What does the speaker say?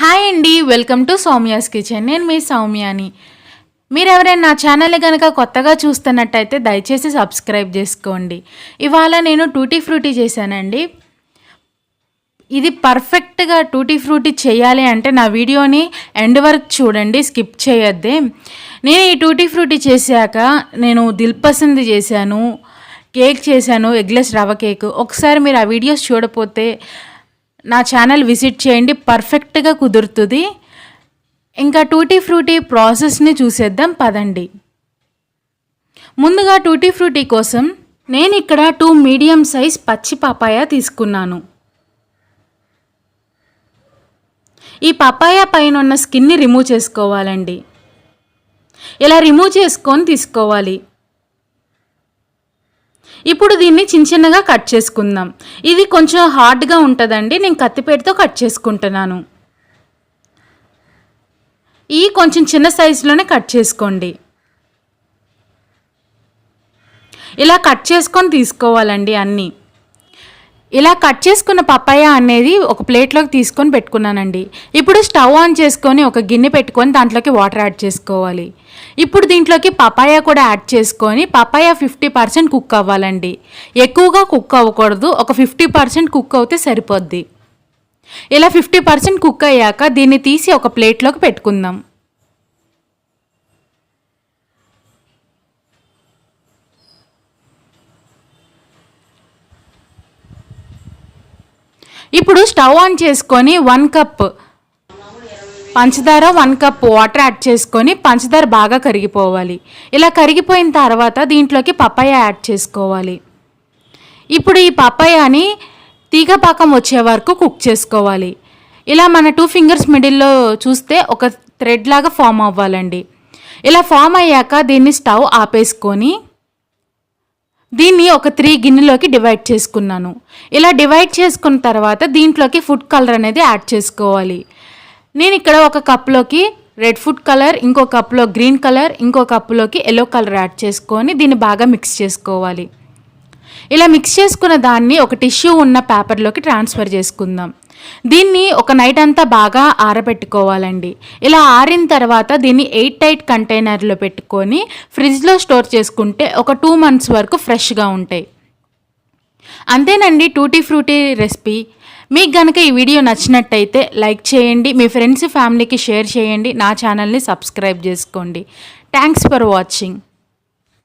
Hi అండి welcome to Soumya's kitchen. నేను మీ సౌమ్యాని. మీరు ఎవరైనా నా ఛానల్ కనుక కొత్తగా చూస్తున్నట్టయితే దయచేసి సబ్స్క్రైబ్ చేసుకోండి. ఇవాళ నేను టూటీ ఫ్రూటీ చేశానండి. ఇది పర్ఫెక్ట్గా టూటీ ఫ్రూటీ చేయాలి అంటే నా వీడియోని ఎండ్ వరకు చూడండి స్కిప్ చేయొద్దే. నేను ఈ టూటీ ఫ్రూటీ చేశాక నేను దిల్పసంది చేశాను కేక్ చేశాను ఎగ్లెస్ రవ్వ కేక్. ఒకసారి మీరు ఆ వీడియోస్ చూడపోతే నా ఛానల్ విజిట్ చేయండి. పర్ఫెక్ట్గా కుదురుతుంది. ఇంకా టూటీ ఫ్రూటీ ప్రాసెస్ని చూసేద్దాం. పదండి. ముందుగా టూటీ ఫ్రూటీ కోసం నేను ఇక్కడ టూ మీడియం సైజ్ పచ్చి పపాయ తీసుకున్నాను. ఈ పపాయ పైన ఉన్న స్కిన్ని రిమూవ్ చేసుకోవాలండి. ఇలా రిమూవ్ చేసుకొని తీసుకోవాలి. ఇప్పుడు దీన్ని చిన్న చిన్నగా కట్ చేసుకుందాం. ఇది కొంచెం హార్డ్గా ఉంటుందండి. నేను కత్తిపేటతో కట్ చేసుకుంటున్నాను. ఈ కొంచెం చిన్న సైజులోనే కట్ చేసుకోండి. ఇలా కట్ చేసుకొని తీసుకోవాలండి అన్నీ. ఇలా కట్ చేసుకున్న పప్పాయ అనేది ఒక ప్లేట్లోకి తీసుకొని పెట్టుకున్నానండి. ఇప్పుడు స్టవ్ ఆన్ చేసుకొని ఒక గిన్నె పెట్టుకొని దాంట్లోకి వాటర్ యాడ్ చేసుకోవాలి. ఇప్పుడు దీంట్లోకి పపాయ కూడా యాడ్ చేసుకొని పపాయ ఫిఫ్టీ పర్సెంట్ కుక్ అవ్వాలండి. ఎక్కువగా కుక్ అవ్వకూడదు. ఒక ఫిఫ్టీ పర్సెంట్ కుక్ అవుతే సరిపోద్ది. ఇలా ఫిఫ్టీ పర్సెంట్ కుక్ అయ్యాక దీన్ని తీసి ఒక ప్లేట్లోకి పెట్టుకుందాం. ఇప్పుడు స్టవ్ ఆన్ చేసుకొని వన్ కప్ పంచదార వన్ కప్ వాటర్ యాడ్ చేసుకొని పంచదార బాగా కరిగిపోవాలి. ఇలా కరిగిపోయిన తర్వాత దీంట్లోకి పప్పాయ యాడ్ చేసుకోవాలి. ఇప్పుడు ఈ పప్పాయని తీగ పాకం వచ్చే వరకు కుక్ చేసుకోవాలి. ఇలా మన టూ ఫింగర్స్ మిడిల్లో చూస్తే ఒక థ్రెడ్ లాగా ఫామ్ అవ్వాలండి. ఇలా ఫామ్ అయ్యాక దీన్ని స్టవ్ ఆపేసుకొని దీన్ని ఒక త్రీ గిన్నెలోకి డివైడ్ చేసుకున్నాను. ఇలా డివైడ్ చేసుకున్న తర్వాత దీంట్లోకి ఫుడ్ కలర్ అనేది యాడ్ చేసుకోవాలి. నేను ఇక్కడ ఒక కప్లోకి రెడ్ ఫుడ్ కలర్ ఇంకో కప్లో గ్రీన్ కలర్ ఇంకో కప్లోకి ఎల్లో కలర్ యాడ్ చేసుకొని దీన్ని బాగా మిక్స్ చేసుకోవాలి. ఇలా మిక్స్ చేసుకున్న దాన్ని ఒక టిష్యూ ఉన్న పేపర్లోకి ట్రాన్స్ఫర్ చేసుకుందాం. దీన్ని ఒక నైట్ అంతా బాగా ఆరబెట్టుకోవాలండి. ఇలా ఆరిన తర్వాత దీన్ని ఎయిట్ టైట్ కంటైనర్లో పెట్టుకొని ఫ్రిడ్జ్లో స్టోర్ చేసుకుంటే ఒక టూ మంత్స్ వరకు ఫ్రెష్గా ఉంటాయి. అంతేనండి టూటీ ఫ్రూటీ రెసిపీ మీకు కనుక ఈ వీడియో నచ్చినట్టయితే లైక్ చేయండి మీ ఫ్రెండ్స్ ఫ్యామిలీకి షేర్ చేయండి నా ఛానల్ని సబ్స్క్రైబ్ చేసుకోండి. Thanks for watching